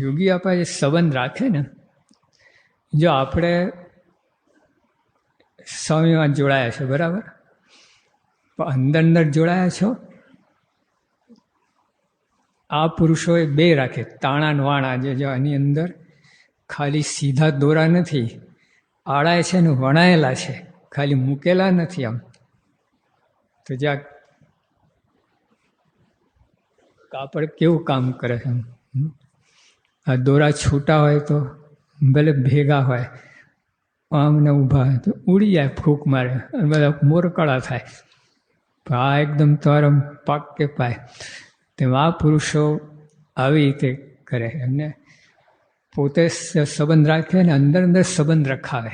યોગી આપા જે સંબંધ રાખે ને, જો આપણે સ્વામીમાં જોડાયા છે, બરાબર? પણ અંદર અંદર જોડાયા છો, આ પુરુષોએ બે રાખે. તાણા વાણા જે આની અંદર ખાલી સીધા દોરા નથી, આળાય છે ને વણાયેલા છે, ખાલી મૂકેલા નથી આમ. તો જ્યાં કાપડ કેવું કામ કરે છે? આ દોરા છૂટા હોય તો ભલે ભેગા હોય આમને ઊભા હોય તો ઉડી જાય ફૂંક મારે અને બધા મોરકળા થાય. આ એકદમ તરમ પાક કે પાય. તે પુરુષો આવી રીતે કરે. એમને પોતે સંબંધ રાખે ને અંદર અંદર સંબંધ રખાવે.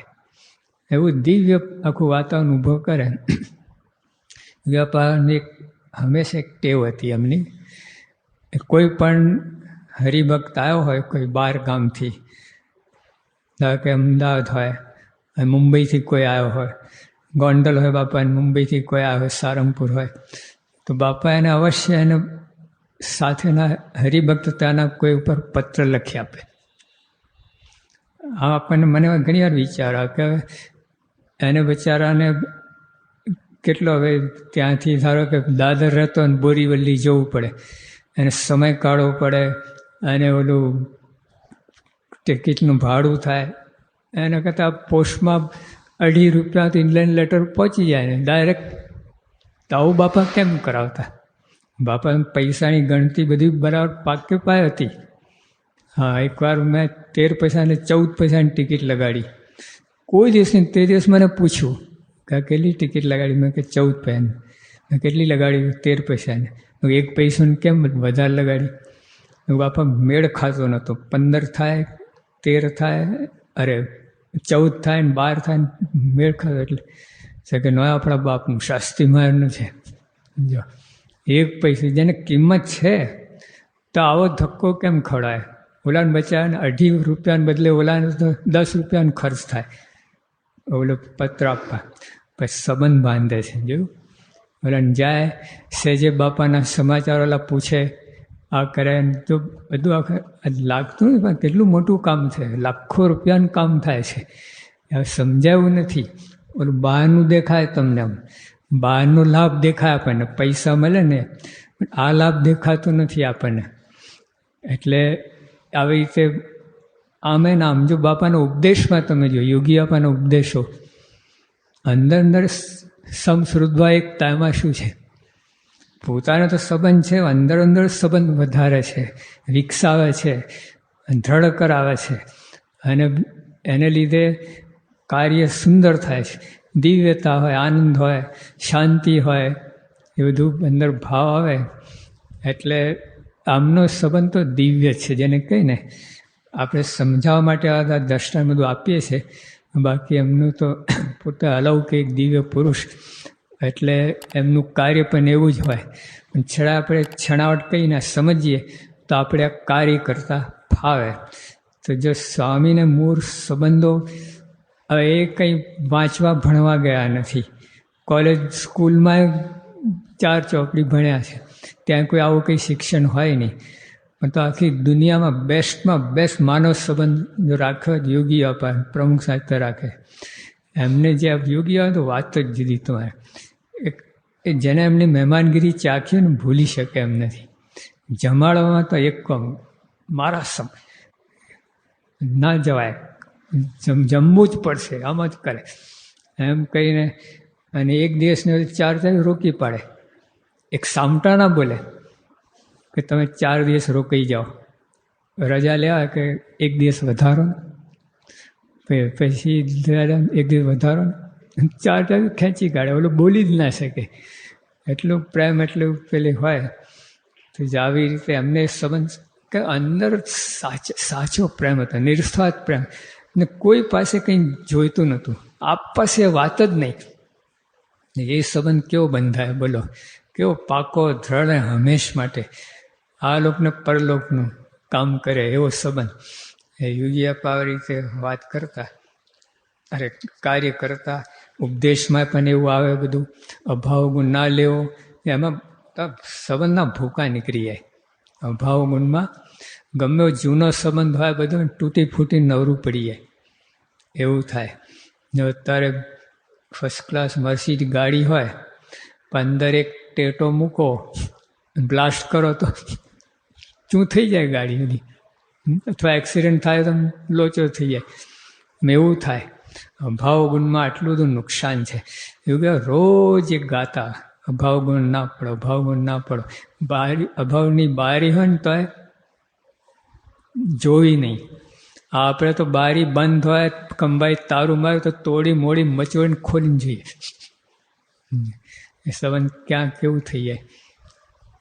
એવું દિવ્ય આખું વાતાવરણ ઊભો કરે. વ્યાપારની હંમેશા એક ટેવ હતી એમની. કોઈ પણ હરિભક્ત આવ્યો હોય કોઈ બાર ગામથી, ધારો કે અમદાવાદ હોય મુંબઈથી કોઈ આવ્યો હોય, ગોંડલ હોય બાપા મુંબઈથી કોઈ આવ્યો હોય, સારંગપુર હોય, તો બાપા એને અવશ્ય એને સાથેના હરિભક્ત ત્યાંના કોઈ ઉપર પત્ર લખી આપે. આ આપણને મને ઘણી વાર વિચાર આવે કે એને બિચારાને કેટલો હવે ત્યાંથી ધારો કે દાદર રહેતો અને બોરીવલ્લી જવું પડે, એને સમય કાઢવો પડે અને ઓલું ટિકિટનું ભાડું થાય. એના કરતાં પોસ્ટમાં અઢી રૂપિયાથી ઇંગ્લેન્ડ લેટર પહોંચી જાય ને ડાયરેક્ટ તો બાપા કેમ કરાવતા? બાપા પૈસાની ગણતી બધી બરાબર પાકે પાય હતી. હા, એકવાર મેં તેર પૈસાને ચૌદ પૈસાની ટિકિટ લગાડી. કોઈ દિવસ નહીં તે દિવસ મને પૂછ્યું, કે, કેટલી ટિકિટ લગાડી? મેં કે ચૌદ પૈસાની. મેં કેટલી લગાડી? તેર પૈસાની. એક પૈસાની કેમ વધારે લગાડી? બાપા, મેળ ખાતો નહોતો. પંદર થાય, તેર થાય, અરે ચૌદ થાય ને બાર થાય ને મેળ ખાતો એટલે. છે કે નોય આપણા બાપનું શાસ્ત્રી મહારાજનું છે. જો, એક પૈસા જેને કિંમત છે, તો આવો ધક્કો કેમ ખવડાય? ઓલાને બચારાને અઢી રૂપિયાને બદલે ઓલાને તો દસ રૂપિયાનો ખર્ચ થાય. ઓલો પત્ર આપવા. પછી સંબંધ બાંધે છે. જોયું ઓલાને જાય સેજે બાપાના સમાચાર પૂછે આ કરે તો બધું આખે લાગતું પણ કેટલું મોટું કામ છે. લાખો રૂપિયાનું કામ થાય છે. સમજાયું નથી. ઓલું બહારનું દેખાય તમને આમ. બહારનો લાભ દેખાય આપણને. પૈસા મળે ને, પણ આ લાભ દેખાતો નથી આપણને. એટલે આવી રીતે આમે ને આમ. જો બાપાના ઉપદેશમાં તમે જો, યોગી બાપાના ઉપદેશો. અંદર અંદર સમશ્રુદ્ધવા એકતામાં શું છે? પોતાનો તો સંબંધ છે અંદર અંદર સંબંધ વધારે છે, વિકસાવે છે દ્રઢ કરાવે છે. અને એને લીધે કાર્ય સુંદર થાય છે. દિવ્યતા હોય, આનંદ હોય, શાંતિ હોય, એ બધું અંદર ભાવ આવે. એટલે આમનો સંબંધ તો દિવ્ય છે, જેને કહીને આપણે સમજાવવા માટે આ દર્શન બધું આપીએ છીએ. બાકી એમનું તો પોતે અલૌકિક દિવ્ય પુરુષ એટલે એમનું કાર્ય પણ એવું જ હોય. પણ છેડા આપણે છણાવટ કહીને સમજીએ, તો આપણે કાર્ય કરતા ફાવે. તો જો સ્વામીને મૂળ સંબંધો એ કંઈ વાંચવા ભણવા ગયા નથી. કોલેજ સ્કૂલમાં ચાર ચોપડી ભણ્યા છે. ત્યાં કોઈ આવું કંઈ શિક્ષણ હોય નહીં. પણ તો આખી દુનિયામાં બેસ્ટમાં બેસ્ટ માનવ સંબંધ જો રાખે હોય યોગી અપાય પ્રમુખ સાહિત્ય રાખે. એમને જે યોગી હોય તો વાત જ જુદી તમારે. એ જેને એમની મહેમાનગીરી ચાખી ને ભૂલી શકે એમ નથી. જમાડવામાં તો એક કમ, મારા સમ ના જવાય. જમ જમવું જ પડશે, આમ જ કરે. એમ કહીને અને એક દિવસને ચાર દિવસ રોકી પાડે. એક સામટા ના બોલે કે તમે ચાર દિવસ રોકાઈ જાઓ. રજા લેવા કે એક દિવસ વધારો પછી એક દિવસ વધારો ને. ચાર ટાઈમ ખેંચી કાઢે. ઓલું બોલી જ ના શકે. એટલું પ્રેમ એટલું પેલી હોય તો આવી રીતે એમને સંબંધ કે અંદર સાચો પ્રેમ હતો, નિર્સ્વાર્થ પ્રેમ. ને કોઈ પાસે કંઈ જોઈતું નહોતું. આપ પાસે વાત જ નહીં. એ સંબંધ કેવો બંધાય? બોલો. કેવો પાકો, દ્રઢ હંમેશ માટે આ લોકને પરલોકનું કામ કરે એવો સંબંધ. એ યોગી આપા આવી રીતે વાત કરતા, અરે કાર્ય કરતા ઉપદેશમાં પણ એવું આવે બધું, અભાવ ગુણ ના લેવો, એમાં સંબંધના ભૂકા નીકળી જાય. અભાવ ગુણમાં ગમે જૂનો સંબંધ હોય બધું તૂટી ફૂટી નવરું પડી જાય. એવું થાય. ને અત્યારે ફર્સ્ટ ક્લાસ મર્સિડ ગાડી હોય પંદર એક ટેટો મૂકો બ્લાસ્ટ કરો તો શું થઈ જાય ગાડી બધી અથવા એક્સિડન્ટ થાય તો લોચો થઈ જાય. એવું થાય. અભાવ ગુણમાં આટલું બધું નુકસાન છે. એવું કે રોજ એક ગાતા અભાવ ગુણ ના પડો અભાવ ગુણ ના પડો. બારી, અભાવની બારી હોય ને તો જોવી નહીં. આપણે તો બારી બંધ હોય, કંબાઈ તારું મારે, તો તોડી મોડી મચોડીને ખોલીને જોઈએ. એ સંબંધ ક્યાં કેવું થઈ જાય.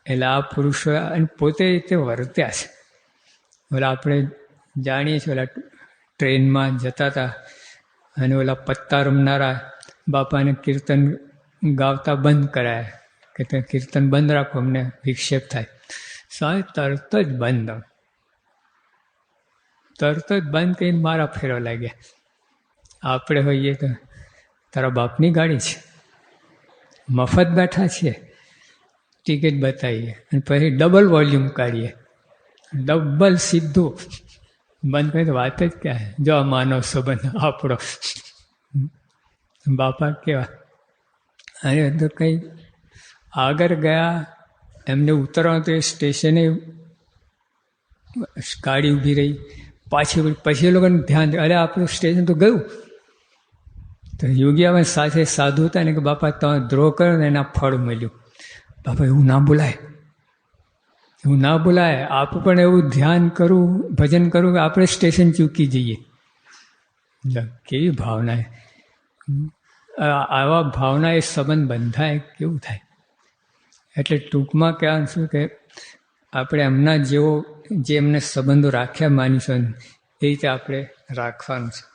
એટલે આ પુરુષો અને પોતે તે વર્ત્યા છે. ઓલા આપણે જાણીએ છીએ, ઓલા ટ્રેનમાં જતા હતા. અને ઓલા પત્તા રમનારા બાપાને કીર્તન ગાવતા બંધ કરાય કે તે કીર્તન બંધ રાખો, અમને વિક્ષેપ થાય. સાહેબ, તરત જ બંધ. તરત જ બંધ કરીને મારા ફેરો લાગ્યા. આપણે હોઈએ તો તારા બાપની ગાડી છે. મફત બેઠા છીએ. ટિકિટ બતાવીએ અને પછી ડબલ વોલ્યુમ કાઢીએ. ડબલ સીધું. બંધ કરી તો વાત જ ક્યાં જો માનવ સંબંધ આપણો બાપા કેવા અરે તો કંઈ આગળ ગયા એમને ઉતરવાનું તો એ સ્ટેશને ગાડી ઊભી રહી પાછી પછી એ લોકોને ધ્યાન અરે આપણું સ્ટેશન તો ગયું તો યોગીયામાં સાથે સાધુ હતા ને કે બાપા તમે દ્રોહ કર્યો ને એના ફળ મળ્યું બાપા એવું ના બોલાય એવું ના બોલાય આપ પણ એવું ધ્યાન કરું ભજન કરું કે આપણે સ્ટેશન ચૂકી જઈએ. કેવી ભાવના આવા ભાવના એ સંબંધ બંધાય કેવું થાય? એટલે ટૂંકમાં કહેવાનું શું કે આપણે એમના જેવો જે એમને સંબંધો રાખ્યા માનીશું એ રીતે આપણે રાખવાનું છે.